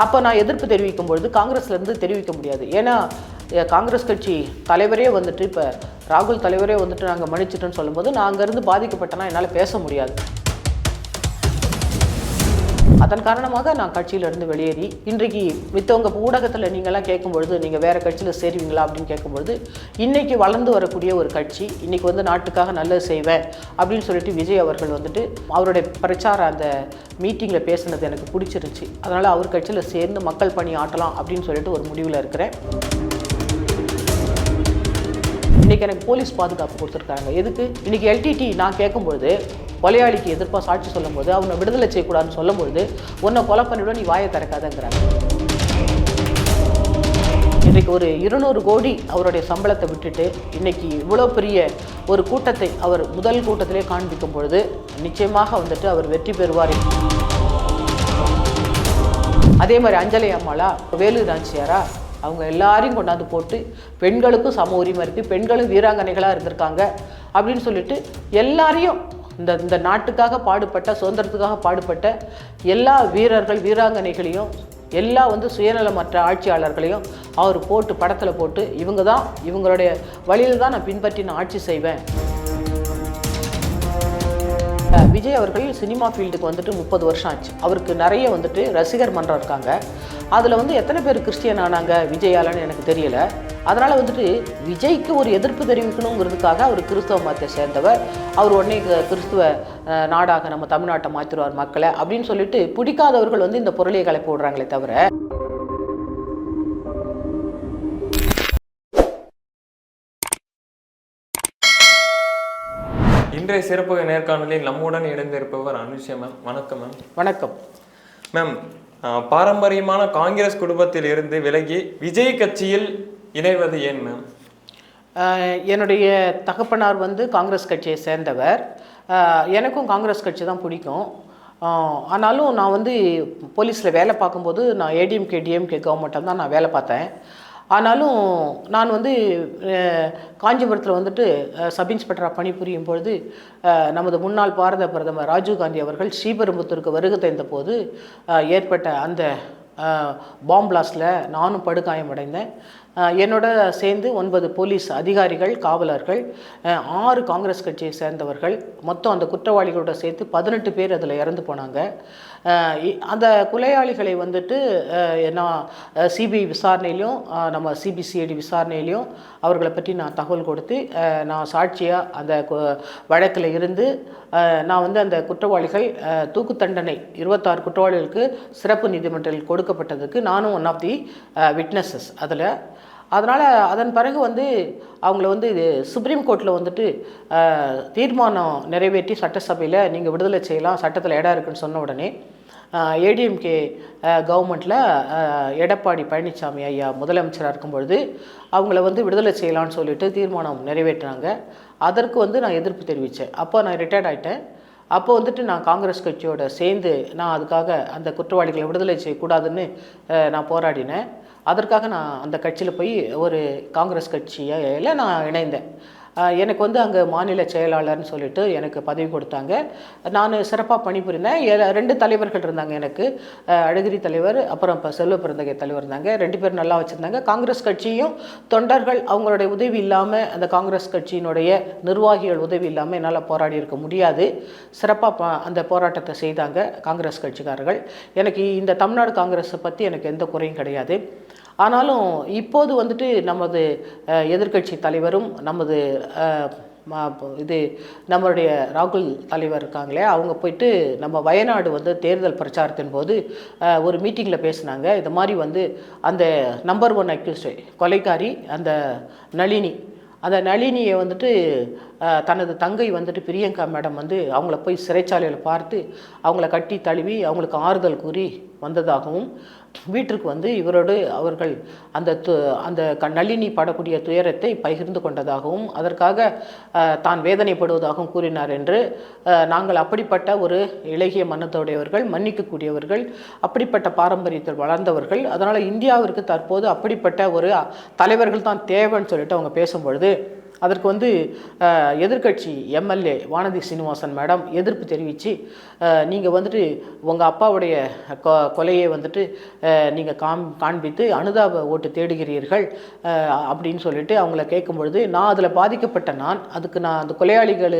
அப்போ நான் எதிர்ப்பு தெரிவிக்கும் பொழுது காங்கிரஸ்லேருந்து தெரிவிக்க முடியாது. ஏன்னா காங்கிரஸ் கட்சி தலைவரே வந்துட்டு இப்போ ராகுல் தலைவரே வந்துட்டு நாங்கள் மன்னிச்சிட்டோன்னு சொல்லும்போது நான் அங்கேருந்து பாதிக்கப்பட்டனா என்னால் பேச முடியாது. அதன் காரணமாக நான் கட்சியிலிருந்து வெளியேறி இன்றைக்கு மித்தவங்க ஊடகத்தில் நீங்கள்லாம் கேட்கும்பொழுது நீங்கள் வேறு கட்சியில் சேருவீங்களா அப்படின்னு கேட்கும்பொழுது இன்றைக்கி வளர்ந்து வரக்கூடிய ஒரு கட்சி இன்றைக்கி வந்து நாட்டுக்காக நல்லது செய்வேன் அப்படின்னு சொல்லிட்டு விஜய் அவர்கள் வந்துட்டு அவருடைய பிரச்சார அந்த மீட்டிங்கில் பேசுனது எனக்கு பிடிச்சிருச்சு. அதனால் அவர் கட்சியில் சேர்ந்து மக்கள் பணி ஆட்டலாம் அப்படின்னு சொல்லிட்டு ஒரு முடிவில் இருக்கிறேன். இன்றைக்கி எனக்கு போலீஸ் பாதுகாப்பு கொடுத்துருக்காங்க. எதுக்கு? இன்றைக்கி எல்டிடி நான் கேட்கும்பொழுது கொலையாளிக்கு எதிர்ப்பாக சாட்சி சொல்லும்போது அவனை விடுதலை செய்யக்கூடாதுன்னு சொல்லும்போது உன்னை கொலை பண்ணிவிட நீ வாயை திறக்காதங்கிறாங்க. இன்றைக்கு ஒரு இருநூறு கோடி அவருடைய சம்பளத்தை விட்டுட்டு இன்னைக்கு இவ்வளோ பெரிய ஒரு கூட்டத்தை அவர் முதல் கூட்டத்திலே காண்பிக்கும் பொழுது நிச்சயமாக வந்துட்டு அவர் வெற்றி பெறுவார். அதே மாதிரி அஞ்சலி அம்மாளா வேலு நாச்சியாரா அவங்க எல்லாரையும் கொண்டாந்து போட்டு பெண்களுக்கும் சம உரிமை இருக்குது பெண்களும் வீராங்கனைகளாக இருந்திருக்காங்க அப்படின்னு சொல்லிட்டு எல்லாரையும் இந்த இந்த நாட்டுக்காக பாடுபட்ட சுதந்திரத்துக்காக பாடுபட்ட எல்லா வீரர்கள் வீராங்கனைகளையும் எல்லா வந்து சுயநலமற்ற ஆட்சியாளர்களையும் அவர் போட்டு படத்தில் போட்டு இவங்க தான் இவங்களுடைய வழியில் தான் நான் பின்பற்றி நான் ஆட்சி செய்வேன். விஜய் அவர்கள் சினிமா ஃபீல்டுக்கு வந்துட்டு முப்பது வருஷம் ஆச்சு. அவருக்கு நிறைய வந்துட்டு ரசிகர் மன்றம் இருக்காங்க. அதில் வந்து எத்தனை பேர் கிறிஸ்டியன் ஆனாங்க விஜயாலன்னு எனக்கு தெரியலை. அதனால் வந்துட்டு விஜய்க்கு ஒரு எதிர்ப்பு தெரிவிக்கணுங்கிறதுக்காக அவர் கிறிஸ்தவ மதத்தை சேர்ந்தவர். அவர் உடனே கிறிஸ்துவ நாடாக நம்ம தமிழ்நாட்டை மாற்றிடுவார் மக்களை அப்படின்னு சொல்லிட்டு பிடிக்காதவர்கள் வந்து இந்த பொருளியை கலப்பி விடுறாங்களே தவிர. இன்றைய சிறப்பு நேர்காணலில் நம்முடன் இணைந்திருப்பவர் அனுஷா மேம் வணக்கம் மேம் வணக்கம். மேம் பாரம்பரியமான காங்கிரஸ் குடும்பத்தில் இருந்து விலகி விஜய் கட்சியில் இணைவது ஏன் மேம் என்னுடைய தகப்பனார் வந்து காங்கிரஸ் கட்சியை சேர்ந்தவர். எனக்கும் காங்கிரஸ் கட்சி தான் பிடிக்கும். ஆனாலும் நான் வந்து போலீஸில் வேலை பார்க்கும்போது நான் ஏடிஎம்கே டிஎம்கே கவர்மெண்ட்டாக தான் நான் வேலை பார்த்தேன். ஆனாலும் நான் வந்து காஞ்சிபுரத்தில் வந்துட்டு சப் இன்ஸ்பெக்டராக பணிபுரியும் பொழுது நமது முன்னாள் பாரத பிரதமர் ராஜீவ்காந்தி அவர்கள் ஸ்ரீபெரும்புத்தூருக்கு வருகை தந்த போது ஏற்பட்ட அந்த பாம்பிளாஸ்டில் நானும் படுகாயமடைந்தேன். அடைந்தேன் என்னோட சேர்ந்து ஒன்பது போலீஸ் அதிகாரிகள் காவலர்கள் ஆறு காங்கிரஸ் கட்சியை சேர்ந்தவர்கள். மொத்தம் அந்த குற்றவாளிகளோட சேர்த்து பதினெட்டு பேர் அதில் இறந்து போனாங்க. அந்த கொலையாளிகளை வந்துட்டு என்ன நான் சிபிஐ விசாரணையிலையும் நம்ம சிபிசிஐடி விசாரணையிலையும் அவர்களை பற்றி நான் தகவல் கொடுத்து நான் சாட்சியாக அந்த வழக்கில் இருந்து நான் வந்து அந்த குற்றவாளிகள் தூக்கு தண்டனை இருபத்தாறு குற்றவாளிகளுக்கு சிறப்பு நீதிமன்றத்தில் கொடுக்கப்பட்டதுக்கு நானும் ஒன் ஆஃப் தி விட்னஸஸ் அதில் அதனால் அதன் பிறகு வந்து அவங்கள வந்து இது சுப்ரீம் கோர்ட்டில் வந்துட்டு தீர்மானம் நிறைவேற்றி சட்டசபையில் நீங்கள் விடுதலை செய்யலாம் சட்டத்தில் இடம் இருக்குன்னு சொன்ன உடனே ஏடிஎம்கே கவர்மெண்ட்டில் எடப்பாடி பழனிசாமி ஐயா முதலமைச்சராக இருக்கும்பொழுது அவங்கள வந்து விடுதலை செய்யலான்னு சொல்லிட்டு தீர்மானம் நிறைவேற்றினாங்க. அதற்கு வந்து நான் எதிர்ப்பு தெரிவித்தேன். அப்போ நான் ரிட்டையர்ட் ஆகிட்டேன் அப்போ வந்துட்டு நான் காங்கிரஸ் கட்சியோட சேர்ந்து நான் அதுக்காக அந்த குற்றவாளிகளை விடுதலை செய்யக்கூடாதுன்னு நான் போராடினேன். அதற்காக நான் அந்த கட்சியில் போய் ஒரு காங்கிரஸ் கட்சியில் நான் இணைந்தேன். எனக்கு வந்து அங்கே மாநில செயலாளர்னு சொல்லிட்டு எனக்கு பதவி கொடுத்தாங்க. நான் சிறப்பாக பணிபுரிந்தேன். ஏ- ரெண்டு தலைவர்கள் இருந்தாங்க எனக்கு. அழகிரி தலைவர் அப்புறம் இப்போ செல்வ பிறந்தகை தலைவர் இருந்தாங்க. ரெண்டு பேரும் நல்லா வச்சுருந்தாங்க. காங்கிரஸ் கட்சியும் தொண்டர்கள் அவங்களுடைய உதவி இல்லாமல் அந்த காங்கிரஸ் கட்சியினுடைய நிர்வாகிகள் உதவி இல்லாமல் என்னால் போராடி இருக்க முடியாது. சிறப்பாக அந்த போராட்டத்தை செய்தாங்க காங்கிரஸ் கட்சிக்காரர்கள். எனக்கு இந்த தமிழ்நாடு காங்கிரஸை பற்றி எனக்கு எந்த குறையும் கிடையாது. ஆனாலும் இப்போது வந்துட்டு நமது எதிர்கட்சி எதிர்க்கட்சி தலைவரும் நமது இது நம்மளுடைய ராகுல் தலைவர் இருக்காங்களே அவங்க போயிட்டு நம்ம வயநாடு வந்து தேர்தல் பிரச்சாரத்தின் போது ஒரு மீட்டிங்கில் பேசினாங்க. இது மாதிரி வந்து அந்த நம்பர் ஒன் அக்யூஸ்டு கொலைக்காரி அந்த நளினி அந்த நளினியை வந்துட்டு தனது தங்கை வந்துட்டு பிரியங்கா மேடம் வந்து அவங்கள போய் சிறைச்சாலையில் பார்த்து அவங்கள கட்டி தழுவி அவங்களுக்கு ஆறுதல் கூறி வந்ததாகவும் வீட்டிற்கு வந்து இவரோடு அவர்கள் அந்த து அந்த க நளினி படக்கூடிய துயரத்தை பகிர்ந்து கொண்டதாகவும் அதற்காக தான் வேதனைப்படுவதாகவும் கூறினார் என்று நாங்கள் அப்படிப்பட்ட ஒரு இலகிய மனத்தோடையவர்கள் மன்னிக்கக்கூடியவர்கள் அப்படிப்பட்ட பாரம்பரியத்தில் வளர்ந்தவர்கள் அதனால் இந்தியாவிற்கு தற்போது அப்படிப்பட்ட ஒரு தலைவர்கள் தான் தேவைன்னு சொல்லிட்டு அவங்க பேசும்பொழுது அதற்கு வந்து எதிர்கட்சி எம்எல்ஏ வானதி சீனிவாசன் மேடம் எதிர்ப்பு தெரிவித்து நீங்கள் வந்துட்டு உங்கள் அப்பாவுடைய கொ கொலையை வந்துட்டு நீங்கள் காம் காண்பித்து அனுதாப ஓட்டு தேடுகிறீர்கள் அப்படின்னு சொல்லிட்டு அவங்கள கேட்கும் பொழுது நான் அதில் பாதிக்கப்பட்ட நான் அதுக்கு நான் அந்த கொலையாளிகள்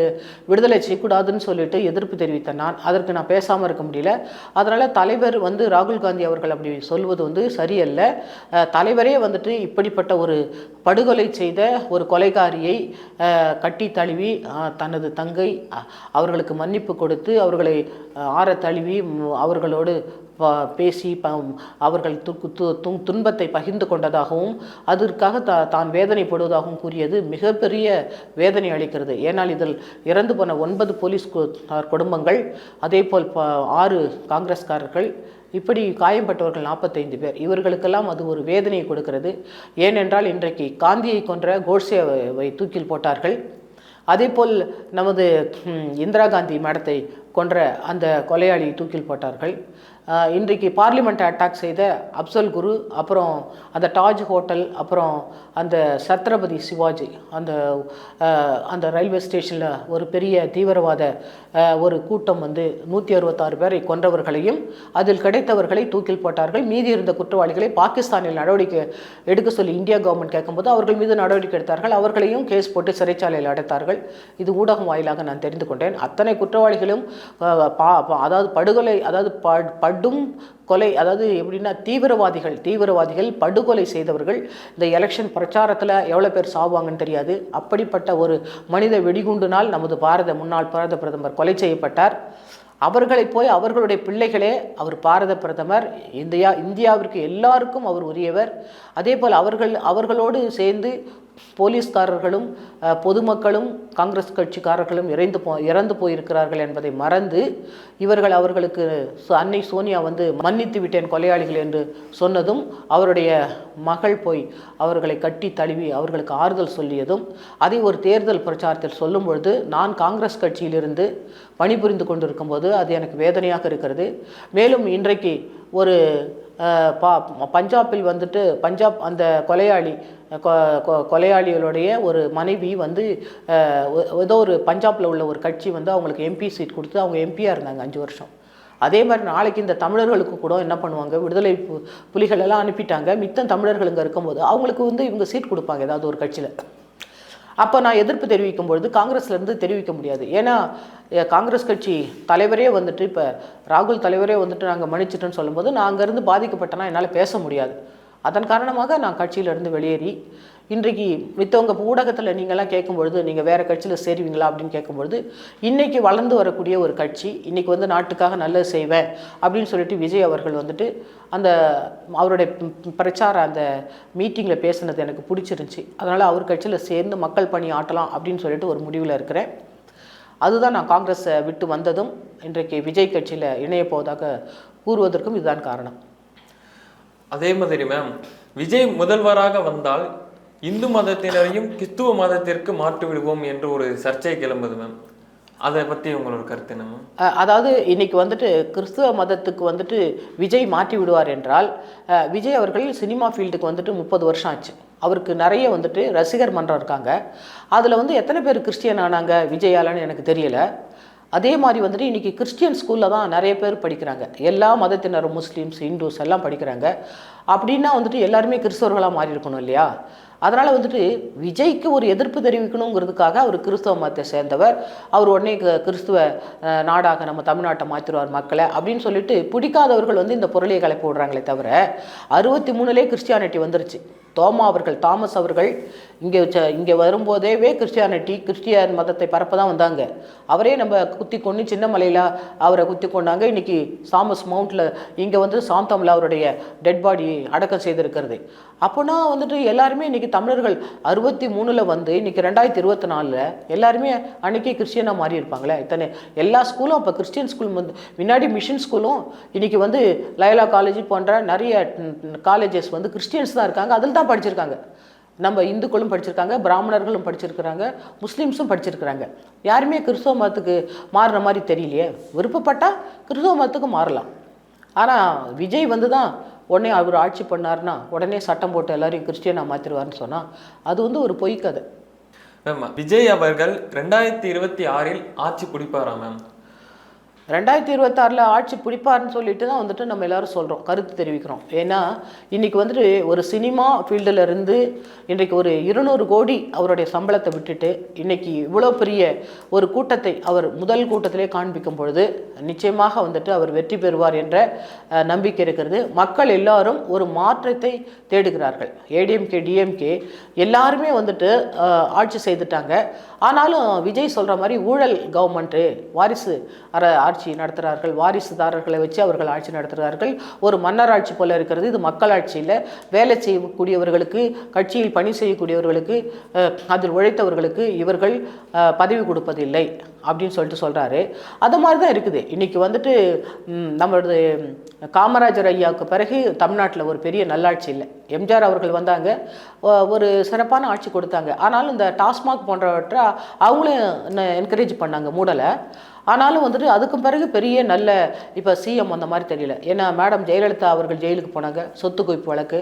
விடுதலை செய்யக்கூடாதுன்னு சொல்லிட்டு எதிர்ப்பு தெரிவித்த நான் அதற்கு நான் பேசாமல் இருக்க முடியல. அதனால் தலைவர் வந்து ராகுல் காந்தி அவர்கள் அப்படி சொல்வது வந்து சரியல்ல. தலைவரே வந்துட்டு இப்படிப்பட்ட ஒரு படுகொலை செய்த ஒரு கொலைகாரியை அஹ், கட்டி தழுவி தனது தங்கை அவர்களுக்கு மன்னிப்பு கொடுத்து அவர்களை ஆற தழுவி அவர்களோடு ப- பேசி ப அவர்கள் து துன்பத்தை பகிர்ந்து கொண்டதாகவும் அதற்காக தா தான் வேதனைப்படுவதாகவும் கூறியது மிகப்பெரிய வேதனை அளிக்கிறது. ஏனால் இதில் இறந்து போன ஒன்பது போலீஸ் கு- குடும்பங்கள் அதேபோல் ப ஆறு காங்கிரஸ்காரர்கள் இப்படி காயம்பட்டவர்கள் நாற்பத்தைந்து பேர். இவர்களுக்கெல்லாம் அது ஒரு வேதனையை கொடுக்கிறது. ஏனென்றால் இன்றைக்கு காந்தியை கொன்ற கோட்சேவை தூக்கில் போட்டார்கள். அதேபோல் நமது இந்திரா காந்தி மேடத்தை கொன்ற அந்த கொலையாளி தூக்கில் போட்டார்கள். இன்றைக்கு பார்லிமெண்ட்டை அட்டாக் செய்த அப்சல் குரு அப்புறம் அந்த தாஜ் ஹோட்டல் அப்புறம் அந்த சத்ரபதி சிவாஜி அந்த அந்த ரயில்வே ஸ்டேஷனில் ஒரு பெரிய தீவிரவாத ஒரு கூட்டம் வந்து நூற்றி அறுபத்தாறு பேரை கொன்றவர்களையும் அதில் கிடைத்தவர்களை தூக்கில் போட்டார்கள். மீதி இருந்த குற்றவாளிகளை பாகிஸ்தானில் நடவடிக்கை எடுக்க சொல்லி இந்தியா கவர்மெண்ட் கேட்கும்போது அவர்கள் மீது நடவடிக்கை எடுத்தார்கள். அவர்களையும் கேஸ் போட்டு சிறைச்சாலையில் அடைத்தார்கள். இது ஊடகம் வாயிலாக நான் தெரிந்து கொண்டேன். அத்தனை குற்றவாளிகளும் பா- பா- அதாவது படுகொலை அதாவது ப- படும் கொலை அதாவது எப்படின்னா தீவிரவாதிகள் தீவிரவாதிகள் படுகொலை செய்தவர்கள் இந்த எலெக்ஷன் பிரச்சாரத்தில் எவ்வளோ பேர் சாவாங்கன்னு தெரியாது. அப்படிப்பட்ட ஒரு மனித வெடிகுண்டுனால் நமது பாரத முன்னாள் பாரத பிரதமர் கொலை செய்யப்பட்டார். அவர்களை போய் அவர்களுடைய பிள்ளைகளே அவர் பாரத பிரதமர் இந்தியா இந்தியாவிற்கு எல்லாருக்கும் அவர் உரியவர். அதே போல் அவர்கள் அவர்களோடு சேர்ந்து போலீஸ்காரர்களும் பொதுமக்களும் காங்கிரஸ் கட்சிக்காரர்களும் இறந்து போ இறந்து போயிருக்கிறார்கள் என்பதை மறந்து இவர்கள் அவர்களுக்கு அன்னை சோனியா வந்து மன்னித்து விட்டேன் கொலையாளிகள் என்று சொன்னதும் அவருடைய மகள் போய் அவர்களை கட்டி தழுவி அவர்களுக்கு ஆறுதல் சொல்லியதும் அதை ஒரு தேர்தல் பிரச்சாரத்தில் சொல்லும் பொழுது நான் காங்கிரஸ் கட்சியிலிருந்து பணிபுரிந்து கொண்டிருக்கும் போது அது எனக்கு வேதனையாக இருக்கிறது. மேலும் இன்றைக்கு ஒரு பா பஞ்சாபில் வந்துட்டு பஞ்சாப் அந்த கொலையாளி கொ- கொ- கொலையாளிகளுடைய ஒரு மனைவி வந்து ஏதோ ஒரு பஞ்சாபில் உள்ள ஒரு கட்சி வந்து அவங்களுக்கு எம்பி சீட் கொடுத்து அவங்க எம்பியாக இருந்தாங்க அஞ்சு வருஷம். அதே மாதிரி நாளைக்கு இந்த தமிழர்களுக்கு கூட என்ன பண்ணுவாங்க? விடுதலை பு- புலிகள் எல்லாம் அனுப்பிட்டாங்க. மித்தம் தமிழர்கள் இங்கே இருக்கும்போது அவங்களுக்கு வந்து இவங்க சீட் கொடுப்பாங்க ஏதாவது ஒரு கட்சியில். அப்போ நான் எதிர்ப்பு தெரிவிக்கும் பொழுது காங்கிரஸ்லேருந்து தெரிவிக்க முடியாது. ஏன்னா காங்கிரஸ் கட்சி தலைவரே வந்துட்டு இப்போ ராகுல் தலைவரே வந்துட்டு நாங்கள் மன்னிச்சிட்டோன்னு சொல்லும்போது நான் அங்கேருந்து பாதிக்கப்பட்டனா என்னால் பேச முடியாது. அதன் காரணமாக நான் கட்சியிலேருந்து வெளியேறி இன்றைக்கு மித்தவங்க ஊடகத்தில் நீங்கள்லாம் கேட்கும்பொழுது நீங்கள் வேறு கட்சியில் சேருவீங்களா அப்படின்னு கேட்கும்பொழுது இன்றைக்கி வளர்ந்து வரக்கூடிய ஒரு கட்சி இன்றைக்கி வந்து நாட்டுக்காக நல்லது செய்வேன் அப்படின்னு சொல்லிட்டு விஜய் அவர்கள் வந்துட்டு அந்த அவருடைய பிரச்சார அந்த மீட்டிங்கில் பேசுனது எனக்கு பிடிச்சிருந்துச்சி. அதனால் அவர் கட்சியில் சேர்ந்து மக்கள் பணி ஆட்டலாம் அப்படின்னு சொல்லிட்டு ஒரு முடிவில் இருக்கிறேன். அதுதான் நான் காங்கிரஸை விட்டு வந்ததும் இன்றைக்கு விஜய் கட்சியில் இணைய போவதாக கூறுவதற்கும் இதுதான் காரணம். அதே மாதிரி மேம் விஜய் முதல்வராக வந்தால் இந்து மதத்தினரையும் கிறிஸ்துவ மதத்திற்கு மாற்றி விடுவோம் என்று ஒரு சர்ச்சை கிளம்புது மேம் அதை பற்றி உங்களோட கருத்து என்ன அதாவது இன்னைக்கு வந்துட்டு கிறிஸ்துவ மதத்துக்கு வந்துட்டு விஜய் மாற்றி விடுவார் என்றால் விஜய் அவர்கள் சினிமா ஃபீல்டுக்கு வந்துட்டு முப்பது வருஷம் ஆச்சு. அவருக்கு நிறைய வந்துட்டு ரசிகர் மன்றம் இருக்காங்க. அதில் வந்து எத்தனை பேர் கிறிஸ்டியன் ஆனாங்க விஜயாலன்னு எனக்கு தெரியலை. அதே மாதிரி வந்துட்டு இன்றைக்கி கிறிஸ்டியன் ஸ்கூலில் தான் நிறைய பேர் படிக்கிறாங்க. எல்லா மதத்தினரும் முஸ்லீம்ஸ் இந்துஸ் எல்லாம் படிக்கிறாங்க. அப்படின்னா வந்துட்டு எல்லாருமே கிறிஸ்தவர்களாக மாறி இருக்கணும் இல்லையா? அதனால் வந்துட்டு விஜய்க்கு ஒரு எதிர்ப்பு தெரிவிக்கணுங்கிறதுக்காக அவர் கிறிஸ்தவ மதத்தை சேர்ந்தவர். அவர் உடனே க- கிறிஸ்துவ நாடாக நம்ம தமிழ்நாட்டை மாற்றிடுவார் மக்களை அப்படின்னு சொல்லிட்டு பிடிக்காதவர்கள் வந்து இந்த பொருளையை கிளப்பி விடுறாங்களே தவிர அறுபத்தி மூணுலேயே கிறிஸ்டியானிட்டி வந்துருச்சு. தோமா அவர்கள் தாமஸ் அவர்கள் இங்கே இங்கே வரும்போதேவே கிறிஸ்டியானிட்டி கிறிஸ்டியன் மதத்தை பரப்ப தான் வந்தாங்க. அவரே நம்ம குத்தி கொண்டு சின்ன மலையில் அவரை குத்தி கொண்டாங்க இன்னைக்கு சாமஸ் மவுண்டில் இங்கே வந்து சாந்தமில் அவருடைய டெட் பாடி அடக்கம் செய்திருக்கிறது. அப்போனா வந்துட்டு எல்லாருமே இன்றைக்கி தமிழர்கள் அறுபத்தி மூணில் வந்து இன்றைக்கி ரெண்டாயிரத்தி இருபத்தி நாலில் எல்லாருமே அன்றைக்கி கிறிஸ்டியனாக மாறி இருப்பாங்களே இத்தனை எல்லா ஸ்கூலும் இப்போ கிறிஸ்டியன் ஸ்கூல் வந்து முன்னாடி மிஷன் ஸ்கூலும் இன்றைக்கி வந்து லயலா காலேஜ் போன்ற நிறைய காலேஜஸ் வந்து கிறிஸ்டியன்ஸ் தான் இருக்காங்க. அதில் தான் படிச்சிருக்காங்க. நம்ம இந்துக்களும் படிச்சிருக்காங்க பிராமணர்களும் படிச்சிருக்கிறாங்க முஸ்லீம்ஸும் படிச்சிருக்கிறாங்க. யாருமே கிறிஸ்தவ மதத்துக்கு மாறுற மாதிரி தெரியலையே. விருப்பப்பட்டால் கிறிஸ்தவ மதத்துக்கு மாறலாம். ஆனால் விஜய் வந்து தான் உடனே அவர் ஆட்சி பண்ணாருன்னா உடனே சட்டம் போட்டு எல்லாரையும் கிறிஸ்டியனாக மாற்றிடுவார்னு சொன்னால் அது வந்து ஒரு பொய்க்கதை. கதை மேம் விஜய் அவர்கள் ரெண்டாயிரத்தி இருபத்தி ஆறில் ஆட்சி பிடிப்பாரா மேம் ரெண்டாயிரத்தி இருபத்தாறில் ஆட்சி பிடிப்பாருன்னு சொல்லிட்டு தான் வந்துட்டு நம்ம எல்லாரும் சொல்கிறோம் கருத்து தெரிவிக்கிறோம். ஏன்னா இன்றைக்கி வந்துட்டு ஒரு சினிமா ஃபீல்டில் இருந்து இன்றைக்கு ஒரு இருநூறு கோடி அவருடைய சம்பளத்தை விட்டுட்டு இன்னைக்கு இவ்வளோ பெரிய ஒரு கூட்டத்தை அவர் முதல் கூட்டத்திலே காண்பிக்கும் பொழுது நிச்சயமாக வந்துட்டு அவர் வெற்றி பெறுவார் என்ற நம்பிக்கை இருக்கிறது. மக்கள் எல்லாரும் ஒரு மாற்றத்தை தேடுகிறார்கள். ஏடிஎம்கே டிஎம்கே எல்லாருமே வந்துட்டு ஆட்சி செய்துட்டாங்க. ஆனாலும் விஜய் சொல்கிற மாதிரி ஊழல் கவர்மெண்ட்டு வாரிசு ஆட்சி ஆட்சி நடத்துகிறார்கள் வாரிசுதாரர்களை வச்சு அவர்கள் ஆட்சி நடத்துகிறார்கள் ஒரு மன்னர் ஆட்சி போல இருக்கிறது. இது மக்கள் ஆட்சியில் வேலை செய்யக்கூடியவர்களுக்கு கட்சியில் பணி செய்யக்கூடியவர்களுக்கு அதில் உழைத்தவர்களுக்கு இவர்கள் பதவி கொடுப்பதில்லை அப்படின்னு சொல்லிட்டு சொல்கிறாரு அது மாதிரி தான் இருக்குது. இன்றைக்கி வந்துட்டு நம்மளது காமராஜர் ஐயாவுக்கு பிறகு தமிழ்நாட்டில் ஒரு பெரிய நல்லாட்சி இல்லை. எம்ஜிஆர் அவர்கள் வந்தாங்க. ஒரு சிறப்பான ஆட்சி கொடுத்தாங்க. ஆனாலும் இந்த டாஸ்மாக் போன்றவற்றை அவங்களும் என்கரேஜ் பண்ணாங்க மூடலை. ஆனாலும் வந்துட்டு அதுக்கும் பிறகு பெரிய நல்ல இப்போ சிஎம் அந்த மாதிரி தெரியல. ஏன்னா மேடம் ஜெயலலிதா அவர்கள் ஜெயிலுக்கு போனாங்க. சொத்து குவிப்பு வழக்கு.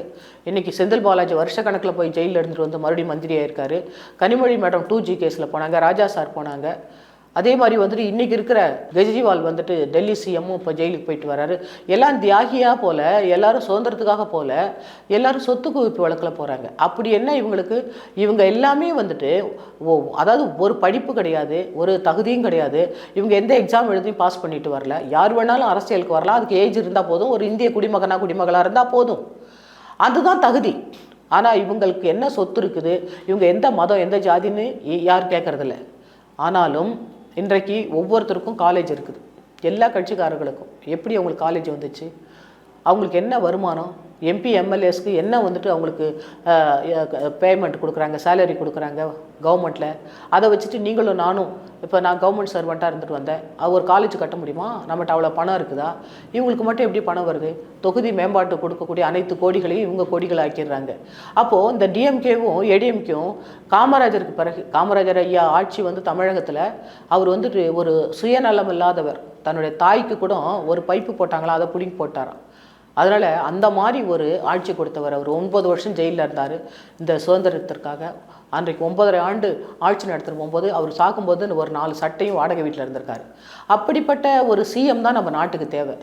இன்றைக்கி செந்தில் பாலாஜி வருஷக்கணக்கில் போய் ஜெயிலில் இருந்துட்டு வந்து மறுபடியும் மந்திரியாக இருக்கார் கனிமொழி மேடம் டூ ஜி கேஸில் போனாங்க. ராஜா சார் போனாங்க. அதே மாதிரி வந்துட்டு இன்றைக்கி இருக்கிற கெஜ்ரிவால் வந்துட்டு டெல்லி சிஎம்மும் இப்போ ஜெயிலுக்கு போயிட்டு வராரு. எல்லாம் தியாகியாக போல எல்லாரும் சுதந்திரத்துக்காக போல எல்லாரும் சொத்து குவிப்பு வழக்கில் போகிறாங்க அப்படி என்ன இவங்களுக்கு? இவங்க எல்லாமே வந்துட்டு ஓ அதாவது ஒரு படிப்பு கிடையாது ஒரு தகுதியும் கிடையாது. இவங்க எந்த எக்ஸாம் எழுதியும் பாஸ் பண்ணிட்டு வரல. யார் வேணாலும் அரசியலுக்கு வரலாம். அதுக்கு ஏஜ் இருந்தால் போதும். ஒரு இந்திய குடிமகனா குடிமகளாக இருந்தால் போதும். அதுதான் தகுதி. ஆனால் இவங்களுக்கு என்ன சொத்து இருக்குது? இவங்க எந்த மதம் எந்த ஜாதின்னு யார் யாரும் கேட்கறதில்ல ஆனாலும் இன்றைக்கு ஒவ்வொருத்தருக்கும் காலேஜ் இருக்குது. எல்லா கட்சிக்காரர்களுக்கும். எப்படி அவங்களுக்கு காலேஜ் வந்துச்சு? அவங்களுக்கு என்ன வருமானம்? எம்பி எம்எல்ஏஸ்க்கு என்ன வந்துட்டு அவங்களுக்கு பேமெண்ட் கொடுக்குறாங்க சேலரி கொடுக்குறாங்க கவர்மெண்ட்டில் அதை வச்சுட்டு நீங்களும் நானும் இப்போ நான் கவர்மெண்ட் சர்வெண்ட்டாக இருந்துட்டு வந்தேன். அது ஒரு காலேஜ் கட்ட முடியுமா? நம்மகிட்ட அவ்வளோ பணம் இருக்குதா? இவங்களுக்கு மட்டும் எப்படி பணம் வருது? தொகுதி மேம்பாட்டு கொடுக்கக்கூடிய அனைத்து கோடிகளையும் இவங்க கோடிகள் ஆக்கிடுறாங்க அப்போது இந்த டிஎம்கேவும் ஏடிஎம்கேவும் காமராஜருக்கு பிறகு காமராஜர் ஐயா ஆட்சி வந்து தமிழகத்தில் அவர் வந்துட்டு ஒரு சுயநலம் இல்லாதவர் தன்னுடைய தாய்க்கு கூட ஒரு பைப்பு போட்டாங்களா? அதை பிடிங்கி போட்டாராம். அதனால் அந்த மாதிரி ஒரு ஆட்சி கொடுத்தவர் அவர். ஒன்பது வருஷம் ஜெயிலில் இருந்தார். இந்த சுதந்திரத்திற்காக அன்றைக்கு ஒன்பதரை ஆண்டு ஆட்சி நடத்திட்டு போகும்போது அவர் சாக்கும்போது ஒரு நாலு சட்டையும் வாடகை வீட்டில் இருந்திருக்காரு. அப்படிப்பட்ட ஒரு சிஎம் தான் நம்ம நாட்டுக்கு தேவை.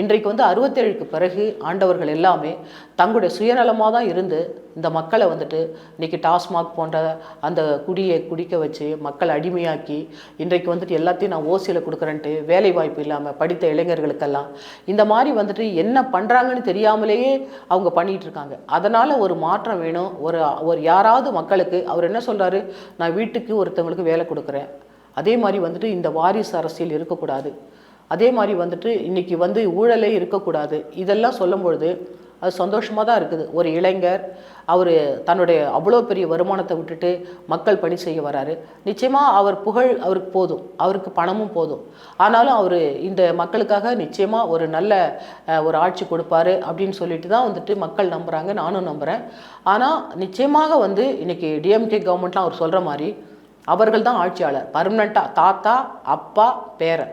இன்றைக்கு வந்து அறுபத்தேழுக்கு பிறகு ஆண்டவர்கள் எல்லாமே தங்களுடைய சுயநலமாக தான் இருந்து இந்த மக்களை வந்துட்டு இன்றைக்கி டாஸ்மாக் போன்ற அந்த குடியை குடிக்க வச்சு மக்களை அடிமையாக்கி இன்றைக்கு வந்துட்டு எல்லாத்தையும் நான் ஓசியில் கொடுக்குறேன்ட்டு வேலை வாய்ப்பு இல்லாமல் படித்த இளைஞர்களுக்கெல்லாம் இந்த மாதிரி வந்துட்டு என்ன பண்ணுறாங்கன்னு தெரியாமலேயே அவங்க பண்ணிகிட்ருக்காங்க இருக்காங்க. அதனால் ஒரு மாற்றம் வேணும். ஒரு ஒரு யாராவது மக்களுக்கு அவர் என்ன சொல்கிறாரு நான் வீட்டுக்கு ஒருத்தவங்களுக்கு வேலை கொடுக்குறேன். அதே மாதிரி வந்துட்டு இந்த வாரிசு அரசியல் இருக்கக்கூடாது. அதே மாதிரி வந்துட்டு இன்னைக்கு வந்து ஊழலே இருக்கக்கூடாது. இதெல்லாம் சொல்லும்பொழுது அது சந்தோஷமாக தான் இருக்குது. ஒரு இளைஞர் அவர் தன்னுடைய அவ்வளோ பெரிய வருமானத்தை விட்டுட்டு மக்கள் பணி செய்ய வராரு. நிச்சயமாக அவர் புகழ் அவருக்கு போதும். அவருக்கு பணமும் போதும். ஆனாலும் அவர் இந்த மக்களுக்காக நிச்சயமாக ஒரு நல்ல ஒரு ஆட்சி கொடுப்பாரு அப்படின்னு சொல்லிட்டு தான் வந்துட்டு மக்கள் நம்புகிறாங்க நானும் நம்புகிறேன் ஆனால் நிச்சயமாக வந்து இன்றைக்கி டிஎம்கே கவர்மெண்ட்லாம் அவர் சொல்கிற மாதிரி அவர்கள் தான் ஆட்சியாளர். பர்மனெண்ட்டாக தாத்தா அப்பா பேரன்.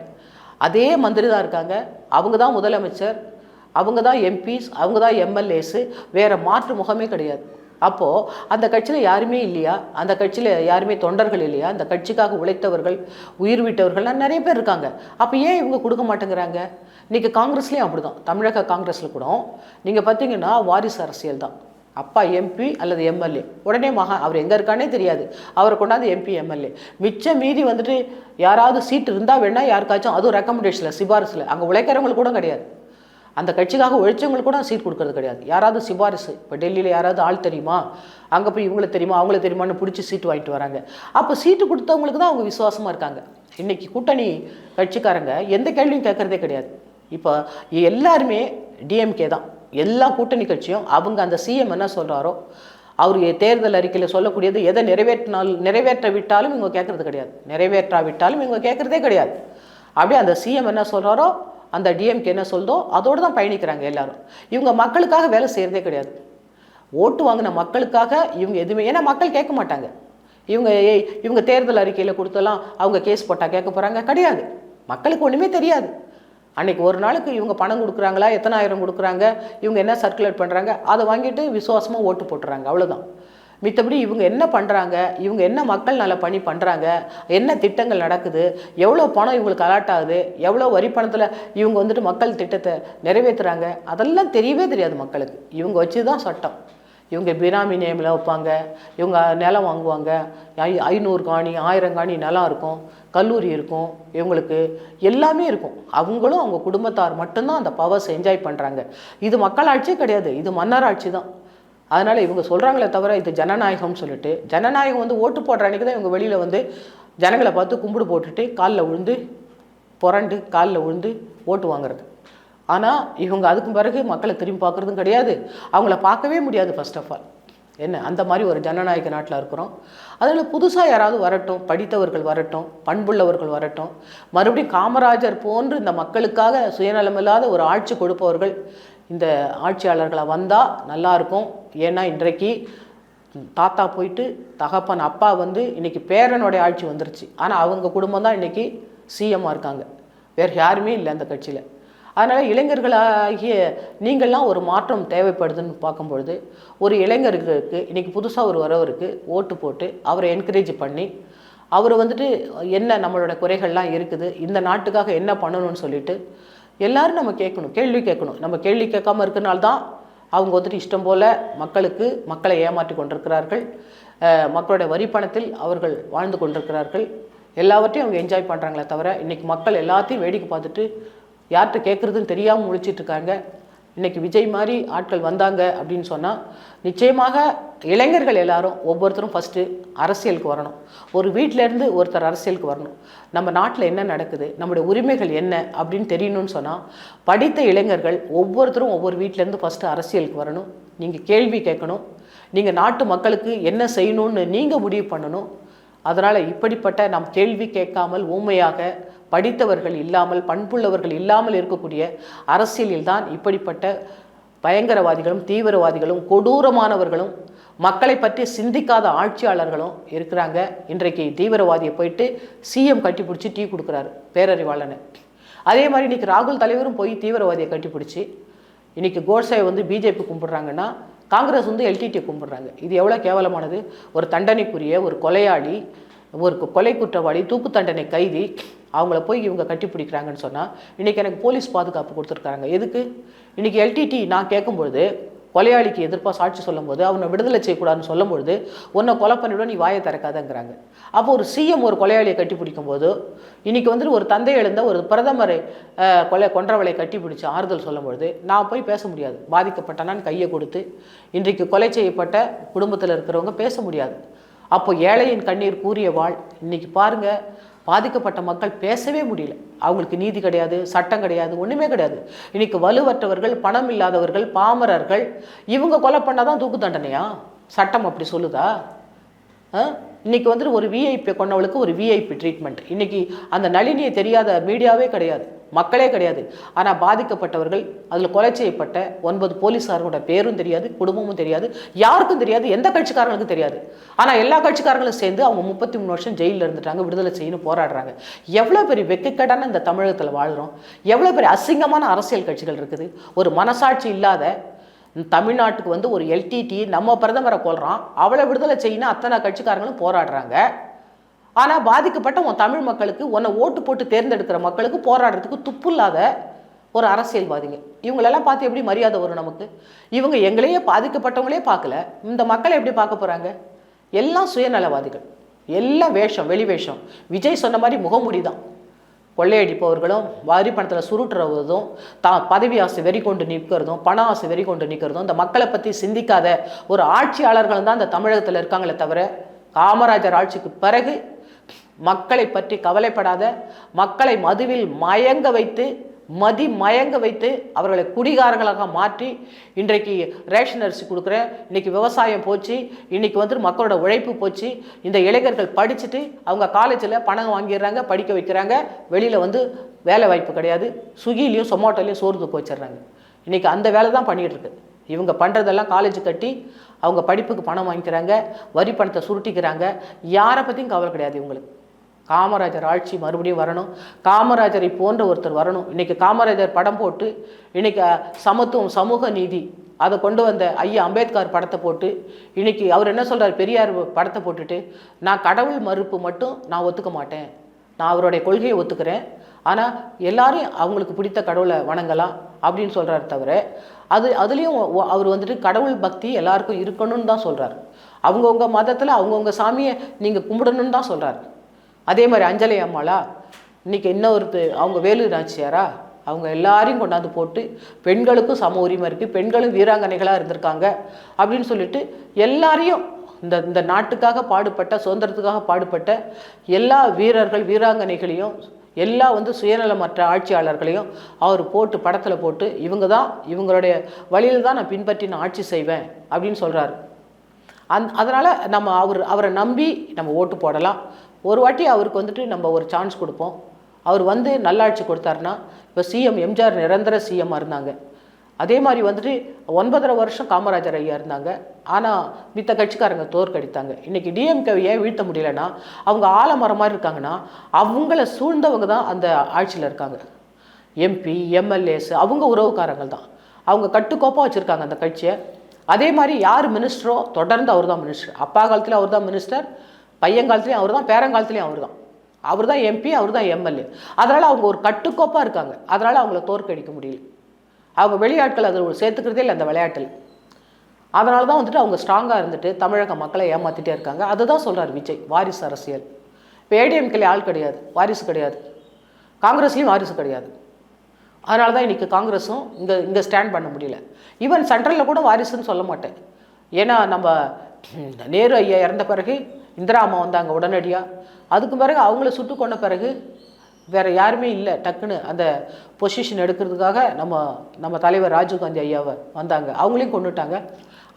அதே மந்திரி தான் இருக்காங்க. அவங்க தான் முதலமைச்சர். அவங்க தான் எம்பிஸ் அவங்க தான் எம்எல்ஏஸு. வேறு மாற்று முகமே கிடையாது. அப்போது அந்த கட்சியில் யாருமே இல்லையா? அந்த கட்சியில் யாருமே தொண்டர்கள் இல்லையா? அந்த கட்சிக்காக உழைத்தவர்கள் உயிர் விட்டவர்கள்லாம் நிறைய பேர் இருக்காங்க. அப்போ ஏன் இவங்க கொடுக்க மாட்டேங்கிறாங்க? இன்றைக்கி காங்கிரஸ்லேயும் அப்படி தான் தமிழக காங்கிரஸில் கூட நீங்கள் பார்த்தீங்கன்னா வாரிசு அரசியல் தான் அப்பா எம்பி அல்லது எம்எல்ஏ உடனே மகா அவர் எங்கே இருக்கானே தெரியாது. அவரை கொண்டாந்து எம்பி எம்எல்ஏ மிச்சம் மீதி வந்துட்டு யாராவது சீட் இருந்தால் வேணா யாருக்காச்சும் அதுவும் ரெக்கமெண்டேஷனில் சிபாரிசில். அங்கே உழைக்கிறவங்களுக்கு கூட கிடையாது. அந்த கட்சிக்காக உழைச்சவங்களுக்கு கூட சீட் கொடுக்கறது கிடையாது. யாராவது சிபாரிசு. இப்போ டெல்லியில் யாராவது ஆள் தெரியுமா? அங்கே போய் இவங்களுக்கு தெரியுமா? அவங்களுக்கு தெரியுமான்னு பிடிச்சி சீட்டு வாங்கிட்டு வராங்க. அப்போ சீட்டு கொடுத்தவங்களுக்கு தான் அவங்க விசுவாசமாக இருக்காங்க. இன்னைக்கு கூட்டணி கட்சிக்காரங்க எந்த கேள்வியும் கேட்குறதே கிடையாது. இப்போ எல்லாருமே டிஎம்கே தான். எல்லா கூட்டணி கட்சியும் அவங்க அந்த சிஎம் என்ன சொல்கிறாரோ அவர் தேர்தல் அறிக்கையில் சொல்லக்கூடியது எதை நிறைவேற்றினால் நிறைவேற்ற விட்டாலும் இவங்க கேட்குறது கிடையாது. நிறைவேற்றாவிட்டாலும் இவங்க கேட்குறதே கிடையாது. அப்படியே அந்த சிஎம் என்ன சொல்கிறாரோ அந்த டிஎம்கே என்ன சொல்தோ அதோடு தான் பயணிக்கிறாங்க எல்லாரும். இவங்க மக்களுக்காக வேலை செய்கிறதே கிடையாது. ஓட்டு வாங்கின மக்களுக்காக இவங்க எதுவுமே ஏன்னா மக்கள் கேட்க மாட்டாங்க. இவங்க ஏய் இவங்க தேர்தல் அறிக்கையில் கொடுத்தெல்லாம் அவங்க கேஸ் போட்டால் கேட்க போகிறாங்க கிடையாது. மக்களுக்கு ஒன்றுமே தெரியாது. அன்றைக்கி ஒரு நாளுக்கு இவங்க பணம் கொடுக்குறாங்களா? எத்தனாயிரம் கொடுக்குறாங்க? இவங்க என்ன சர்க்குலேட் பண்ணுறாங்க அதை வாங்கிட்டு விசுவாசமாக ஓட்டு போட்டுறாங்க. அவ்வளோதான் மித்தபடி இவங்க என்ன பண்ணுறாங்க இவங்க என்ன மக்கள் நல்ல பணி பண்ணுறாங்க என்ன திட்டங்கள் நடக்குது? எவ்வளோ பணம் இவங்களுக்கு அலாட் ஆகுது? எவ்வளோ வரி பணத்தில் இவங்க வந்துட்டு மக்கள் திட்டத்தை நிறைவேற்றுறாங்க அதெல்லாம் தெரியவே தெரியாது மக்களுக்கு. இவங்க வச்சு தான் சட்டம். இவங்க பினாமி நேமில் வைப்பாங்க இவங்க நிலம் வாங்குவாங்க. ஐ ஐநூறு காணி ஆயிரம் காணி நிலம் இருக்கும். கல்லூரி இருக்கும். இவங்களுக்கு எல்லாமே இருக்கும். அவங்களும் அவங்க குடும்பத்தார் மட்டும்தான் அந்த பவர்ஸ் என்ஜாய் பண்ணுறாங்க இது மக்களாட்சியே கிடையாது. இது மன்னராட்சி தான். அதனால் இவங்க சொல்கிறாங்களே தவிர இது ஜனநாயகம்னு சொல்லிட்டு ஜனநாயகம் வந்து ஓட்டு போடுற அன்றைக்கி தான் இவங்க வெளியில் வந்து ஜனங்களை பார்த்து கும்பிடு போட்டுட்டு காலில் விழுந்து புரண்டு காலில் விழுந்து ஓட்டு வாங்குறது. ஆனால் இவங்க அதுக்கு பிறகு மக்களை திரும்பி பார்க்குறதும் கிடையாது. அவங்கள பார்க்கவே முடியாது ஃபர்ஸ்ட் ஆஃப் ஆல் என்ன? அந்த மாதிரி ஒரு ஜனநாயக நாட்டில் இருக்கிறோம். அதில் புதுசாக யாராவது வரட்டும் படித்தவர்கள் வரட்டும் பண்புள்ளவர்கள் வரட்டும் மறுபடியும் காமராஜர் போன்று இந்த மக்களுக்காக சுயநலமில்லாத ஒரு ஆட்சி கொடுப்பவர்கள் இந்த ஆட்சியாளர்களாக வந்தால் நல்லாயிருக்கும் ஏன்னா இன்றைக்கு தாத்தா போயிட்டு தகப்பன் அப்பா வந்து இன்றைக்கி பேரனுடைய ஆட்சி வந்துருச்சு. ஆனால் அவங்க குடும்பம் தான் இன்றைக்கி சிஎம்மாக இருக்காங்க. வேறு யாருமே இல்லை அந்த கட்சியில். அதனால் இளைஞர்களாகிய நீங்கள்லாம் ஒரு மாற்றம் தேவைப்படுதுன்னு பார்க்கும்பொழுது ஒரு இளைஞருக்கு இன்றைக்கி புதுசாக ஒரு வரவருக்கு ஓட்டு போட்டு அவரை என்கரேஜ் பண்ணி அவர் வந்துட்டு என்ன நம்மளோட குறைகள்லாம் இருக்குது இந்த நாட்டுக்காக என்ன பண்ணணும்னு சொல்லிட்டு எல்லோரும் நம்ம கேட்கணும் கேள்வி கேட்கணும். நம்ம கேள்வி கேட்காம இருக்கனால்தான் அவங்க வந்துட்டு இஷ்டம் போல் மக்களுக்கு மக்களை ஏமாற்றி கொண்டிருக்கிறார்கள். மக்களுடைய வரி பணத்தில் அவர்கள் வாழ்ந்து கொண்டிருக்கிறார்கள். எல்லாவற்றையும் அவங்க என்ஜாய் பண்ணுறாங்களே தவிர இன்றைக்கி மக்கள் எல்லாத்தையும் வேடிக்கை பார்த்துட்டு யார்கிட்ட கேட்குறதுன்னு தெரியாமல் முழிச்சிட்டு இருக்காங்க விஜய் மாதிரி ஆட்கள் வந்தாங்க அப்படின்னு சொன்னால் நிச்சயமாக இளைஞர்கள் எல்லாரும் ஒவ்வொருத்தரும் ஃபஸ்ட்டு அரசியலுக்கு வரணும். ஒரு வீட்டிலேருந்து இருந்து ஒருத்தர் அரசியலுக்கு வரணும். நம்ம நாட்டில் என்ன நடக்குது? நம்முடைய உரிமைகள் என்ன அப்படின்னு தெரியணும்னு சொன்னால் படித்த இளைஞர்கள் ஒவ்வொருத்தரும் ஒவ்வொரு வீட்டிலேருந்து ஃபஸ்ட்டு அரசியலுக்கு வரணும். நீங்கள் கேள்வி கேட்கணும். நீங்கள் நாட்டு மக்களுக்கு என்ன செய்யணும்னு நீங்கள் முடிவு பண்ணணும். அதனால் இப்படிப்பட்ட நாம் கேள்வி கேட்காமல் ஊமையாக படித்தவர்கள் இல்லாமல் பண்புள்ளவர்கள் இல்லாமல் இருக்கக்கூடிய அரசியலில்தான் இப்படிப்பட்ட பயங்கரவாதிகளும் தீவிரவாதிகளும் கொடூரமானவர்களும் மக்களை பற்றி சிந்திக்காத ஆட்சியாளர்களும் இருக்கிறாங்க. இன்றைக்கு தீவிரவாதியை போயிட்டு சிஎம் கட்டி பிடிச்சி டீ கொடுக்குறாரு பேரறிவாளனை. அதே மாதிரி இன்னைக்கு ராகுல் தலைவரும் போய் தீவிரவாதியை கட்டி பிடிச்சி இன்னைக்கு வந்து பிஜேபி கும்பிட்றாங்கன்னா காங்கிரஸ் வந்து எல்டிடி கும்பிட்றாங்க. இது எவ்வளோ கேவலமானது? ஒரு தண்டனைக்குரிய ஒரு கொலையாளி ஒரு கொலை குற்றவாளி தூக்கு தண்டனை கைதி அவங்கள போய் இவங்க கட்டி பிடிக்கிறாங்கன்னு சொன்னால் இன்றைக்கி எனக்கு போலீஸ் பாதுகாப்பு கொடுத்துருக்காங்க. எதுக்கு? இன்றைக்கி எல்டிடி நான் கேட்கும்பொழுது கொலையாளிக்கு எதிர்ப்பாக சாட்சி சொல்லும்போது அவனை விடுதலை செய்யக்கூடாதுன்னு சொல்லும்பொழுது உன்னை கொலை பண்ணிவிட நீ வாயை திறக்காதங்கிறாங்க. அப்போ ஒரு சிஎம் ஒரு கொலையாளியை கட்டி பிடிக்கும்போது இன்றைக்கி வந்துட்டு ஒரு தந்தை எழுந்த ஒரு பிரதமரை கொலை கொன்றவளை கட்டி பிடிச்சி ஆறுதல் சொல்லும்பொழுது நான் போய் பேச முடியாது. பாதிக்கப்பட்டனான்னு கையை கொடுத்து இன்றைக்கு கொலை செய்யப்பட்ட குடும்பத்தில் இருக்கிறவங்க பேச முடியாது. அப்போ ஏழையின் கண்ணீர் கூறிய வாழ் இன்னைக்கு பாருங்க பாதிக்கப்பட்ட மக்கள் பேசவே முடியல. அவங்களுக்கு நீதி கிடையாது சட்டம் கிடையாது ஒன்றுமே கிடையாது. இன்னைக்கு வலுவற்றவர்கள் பணம் இல்லாதவர்கள் பாமரர்கள் இவங்க கொலை பண்ணால் தான் தூக்கு தண்டனையா? சட்டம் அப்படி சொல்லுதா? ஆ? இன்னைக்கு வந்துட்டு ஒரு விஐபி கொண்டவளுக்கு ஒரு விஐபி ட்ரீட்மெண்ட் இன்னைக்கு அந்த நளினியை தெரியாத மீடியாவே கிடையாது. மக்களே கிடையாது. ஆனால் பாதிக்கப்பட்டவர்கள் அதில் கொலை செய்யப்பட்ட ஒன்பது போலீஸாரோட பேரும் தெரியாது குடும்பமும் தெரியாது யாருக்கும் தெரியாது எந்த கட்சிக்காரங்களுக்கும் தெரியாது. ஆனால் எல்லா கட்சிக்காரங்களும் சேர்ந்து அவங்க முப்பத்தி மூணு வருஷம் ஜெயிலில் இருந்துட்டாங்க விடுதலை செய்யணும் போராடுறாங்க. எவ்வளோ பெரிய வெக்கக்கேடான இந்த தமிழகத்தில் வாழ்கிறோம் எவ்வளோ பெரிய அசிங்கமான அரசியல் கட்சிகள் இருக்குது. ஒரு மனசாட்சி இல்லாத தமிழ்நாட்டுக்கு வந்து ஒரு எல்டிடி நம்ம பிரதமரை கொள்கிறோம் அவளை விடுதலை செய்யணும் அத்தனை கட்சிக்காரங்களும் போராடுறாங்க. ஆனால் பாதிக்கப்பட்ட உன் தமிழ் மக்களுக்கு உன்னை ஓட்டு போட்டு தேர்ந்தெடுக்கிற மக்களுக்கு போராடுறதுக்கு துப்பு இல்லாத ஒரு அரசியல்வாதிங்க. இவங்களெல்லாம் பார்த்து எப்படி மரியாதை வரும் நமக்கு? இவங்க எங்களையே பாதிக்கப்பட்டவங்களே பார்க்கல. இந்த மக்களை எப்படி பார்க்க போகிறாங்க எல்லாம் சுயநலவாதிகள். எல்லாம் வேஷம் வெளி வேஷம். விஜய் சொன்ன மாதிரி முகமுடி தான் கொள்ளையடிப்பவர்களும் வரி பணத்தில் சுருட்டுறதும் தான் பதவி ஆசை வெறி கொண்டு நிற்கிறதும் பண ஆசை வெறி கொண்டு நிற்கிறதும் இந்த மக்களை பற்றி சிந்திக்காத ஒரு ஆட்சியாளர்களும் தான் இந்த தமிழகத்தில் இருக்காங்களே தவிர காமராஜர் ஆட்சிக்கு பிறகு மக்களை பற்றி கவலைப்படாத மக்களை மதுவில் மயங்க வைத்து மதி மயங்க வைத்து அவர்களை குடிகாரங்களாக மாற்றி இன்றைக்கு ரேஷன் அரிசி கொடுக்குறேன். இன்றைக்கி விவசாயம் போச்சு இன்றைக்கி வந்துட்டு மக்களோட உழைப்பு போச்சு. இந்த இளைஞர்கள் படிச்சுட்டு அவங்க காலேஜில் பணம் வாங்கிடுறாங்க படிக்க வைக்கிறாங்க. வெளியில் வந்து வேலை வாய்ப்பு கிடையாது. ஸ்விக்கிலையும் சொமோட்டோலையும் சோர்ந்து தூக்க இன்றைக்கி அந்த வேலை தான் பண்ணிட்டு இவங்க பண்ணுறதெல்லாம் காலேஜ் கட்டி அவங்க படிப்புக்கு பணம் வாங்கிக்கிறாங்க வரி பணத்தை சுருட்டிக்கிறாங்க. யாரை பற்றியும் கவலை கிடையாது இவங்களுக்கு. காமராஜர் ஆட்சி மறுபடியும் வரணும். காமராஜரை போன்ற ஒருத்தர் வரணும். இன்னைக்கு காமராஜர் படம் போட்டு இன்னைக்கு சமத்துவம் சமூக நீதி அதை கொண்டு வந்த ஐயா அம்பேத்கர் படத்தை போட்டு இன்னைக்கு அவர் என்ன சொல்கிறார் பெரியார் படத்தை போட்டுட்டு நான் கடவுள் மறுப்பு மட்டும் நான் ஒத்துக்க மாட்டேன். நான் அவருடைய கொள்கையை ஒத்துக்கிறேன். ஆனால் எல்லாரும் அவங்களுக்கு பிடித்த கடவுளை வணங்கலாம் அப்படின்னு சொல்கிறார் தவிர அது அதுலேயும் அவர் வந்துட்டு கடவுள் பக்தி எல்லாருக்கும் இருக்கணும்னு தான் சொல்கிறார் அவங்கவுங்க மதத்தில் அவங்கவுங்க சாமியை நீங்கள் கும்பிடணும்னு தான் சொல்கிறார் அதே மாதிரி அஞ்சலி அம்மாளா? இன்றைக்கி இன்னொருத்து அவங்க வேலு நாச்சியாரா? அவங்க எல்லாரையும் கொண்டாந்து போட்டு பெண்களுக்கும் சம உரிமை இருக்குது பெண்களும் வீராங்கனைகளாக இருந்திருக்காங்க. அப்படின்னு சொல்லிட்டு எல்லாரையும் இந்த இந்த நாட்டுக்காக பாடுபட்ட சுதந்திரத்துக்காக பாடுபட்ட எல்லா வீரர்கள் வீராங்கனைகளையும் எல்லா வந்து சுயநலமற்ற ஆட்சியாளர்களையும் அவர் போட்டு படத்தில் போட்டு இவங்க தான் இவங்களுடைய வழியில் தான் நான் பின்பற்றி நான் ஆட்சி செய்வேன் அப்படின்னு சொல்கிறாரு அந் அதனால் நம்ம அவர் அவரை நம்பி நம்ம ஓட்டு போடலாம். ஒரு வாட்டி அவருக்கு வந்துட்டு நம்ம ஒரு சான்ஸ் கொடுப்போம். அவர் வந்து நல்லாட்சி கொடுத்தாருன்னா இப்போ சிஎம் எம்ஜிஆர் நிரந்தர சிஎம்மாக இருந்தாங்க. அதே மாதிரி வந்துட்டு ஒன்பதரை வருஷம் காமராஜர் ஐயா இருந்தாங்க. ஆனால் மித்த கட்சிக்காரங்க தோற்கடித்தாங்க இன்றைக்கி டிஎம்கேவை ஏன் வீழ்த்த முடியலன்னா அவங்க ஆலமரம் மாதிரி இருக்காங்கன்னா அவங்கள சூழ்ந்தவங்க தான் அந்த ஆட்சியில் இருக்காங்க. எம்பி எம்எல்ஏஸ் அவங்க உறவுக்காரங்கள் தான். அவங்க கட்டுக்கோப்பாக வச்சுருக்காங்க அந்த கட்சியை. அதே மாதிரி யார் மினிஸ்டரோ தொடர்ந்து அவர் தான் மினிஸ்டர் அப்பா காலத்தில் அவர் தான் மினிஸ்டர் பையன் காலத்துலேயும் அவர் தான் பேரங்காலத்துலேயும் அவர் தான் அவர் தான் எம்பி அவர் தான் எம்எல்ஏ அதனால் அவங்க ஒரு கட்டுக்கோப்பாக இருக்காங்க. அதனால் அவங்கள தோற்கடிக்க முடியல. அவங்க வெளியாட்கள் அதில் சேர்த்துக்கிறதே இல்லை அந்த விளையாட்டில். அதனால தான் வந்துட்டு அவங்க ஸ்ட்ராங்காக இருந்துட்டு தமிழக மக்களை ஏமாற்றிட்டே இருக்காங்க. அதுதான் சொல்கிறார் விஜய் வாரிசு அரசியல். இப்போ ஏடிஎம்கேல ஆள் கிடையாது வாரிசு கிடையாது. காங்கிரஸ்லேயும் வாரிசு கிடையாது. அதனால தான் இன்றைக்கி காங்கிரஸும் இங்கே இங்கே ஸ்டாண்ட் பண்ண முடியல. ஈவன் சென்ட்ரலில் கூட வாரிசுன்னு சொல்ல மாட்டேன். ஏன்னா நம்ம நேரு ஐயா இறந்த பிறகு இந்திரா அம்மா வந்தாங்க உடனடியாக அதுக்கு பிறகு அவங்கள சுட்டு கொண்ட பிறகு வேறு யாருமே இல்லை டக்குன்னு அந்த பொசிஷன் எடுக்கிறதுக்காக நம்ம நம்ம தலைவர் ராஜீவ்காந்தி ஐயாவை வந்தாங்க. அவங்களையும் கொண்டுட்டாங்க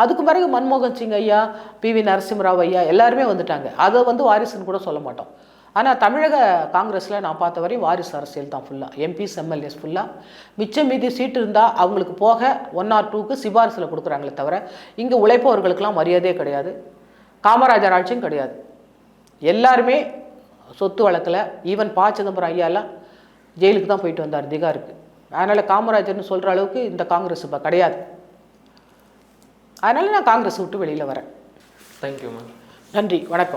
அதுக்கு பிறகு மன்மோகன் சிங் ஐயா பி வி நரசிம்மராவ் ஐயா எல்லாருமே வந்துட்டாங்க. அதை வந்து வாரிசுன்னு கூட சொல்ல மாட்டோம். ஆனால் தமிழக காங்கிரஸில் நான் பார்த்த வரையும் வாரிசு அரசியல் தான் ஃபுல்லாக எம்பிஸ் எம்எல்ஏஸ் ஃபுல்லாக மிச்சம் மீதி சீட்டு இருந்தால் அவங்களுக்கு போக ஒன் ஆர் டூக்கு சிபாரிசில் கொடுக்குறாங்களே தவிர இங்கே உழைப்பவர்களுக்கெல்லாம் மரியாதையே கிடையாது. காமராஜர் ஆட்சியும் கிடையாது. எல்லாருமே சொத்து வழக்கில் ஈவன் ப. சிதம்பரம் ஐயாலாம் ஜெயிலுக்கு தான் போயிட்டு வந்தார் திகாருக்கு. அதனால் காமராஜர்னு சொல்கிற அளவுக்கு இந்த காங்கிரஸ் இப்போ கிடையாது. அதனால் நான் காங்கிரஸ் விட்டு வெளியில் வரேன். தேங்க்யூ மேம் நன்றி வணக்கம்.